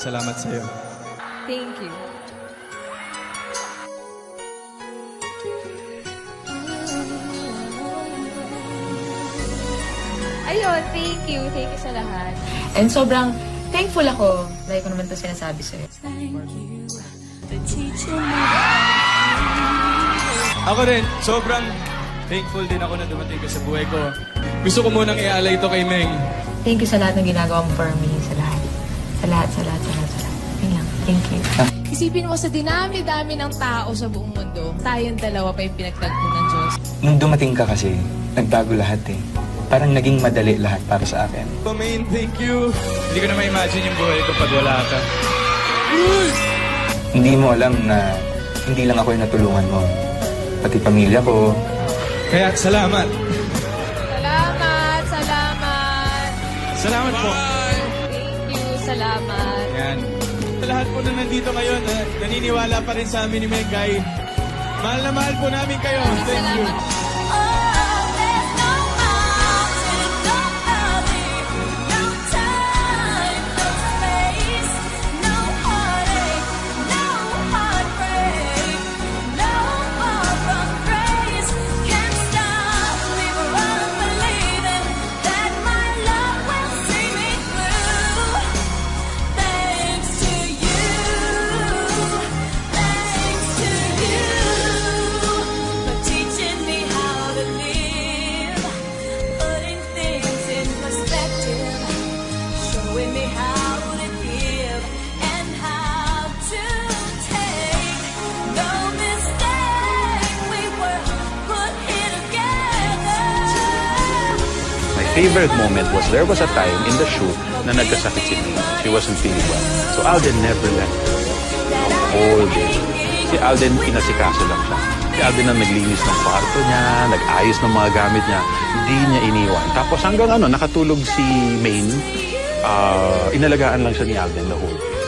Salamat sa'yo. Thank you. Ayun, thank you. Thank you sa lahat. And sobrang thankful ako. Lagi ko naman ito sinasabi sa'yo. Ako rin, sobrang thankful din ako na dumating ka sa buhay ko. Gusto ko munang ialay ito kay Meng. Thank you sa lahat ng ginagawa mo for me. Sa lahat. Sa lahat, sa lahat, sa. Yun lang. Thank you. Isipin mo sa dinami-dami ng tao sa buong mundo, tayong dalawa pa yung pinagtagpo ng Diyos. Nung dumating ka kasi, nagbago lahat eh. Parang naging madali lahat para sa akin. Pamain, thank you. Hindi ko na ma-imagine yung buhay ko pag wala ka. Hindi mo alam na hindi lang ako yung natulungan mo. Pati pamilya ko, Kaya salamat. Salamat, salamat. Salamat po. Salamat. Yan. Sa lahat po na nandito ngayon, na naniniwala pa rin sa amin ni Megay. Mahal na mahal po namin kayo. Thank you. Thanks showing me how to give and how to take. No mistake, we were put here together. My favorite moment was there was a time in the shoot na nagkasakit si May. She wasn't feeling well. So Alden never left her. The whole day. Si Alden, pinasikaso lang siya. Si Alden ang naglinis ng kwarto niya, nag-ayos ng mga gamit niya. Hindi niya iniwan. Tapos hanggang ano, nakatulog si Maine, ah, inalagaan lang siya ni Alden the whole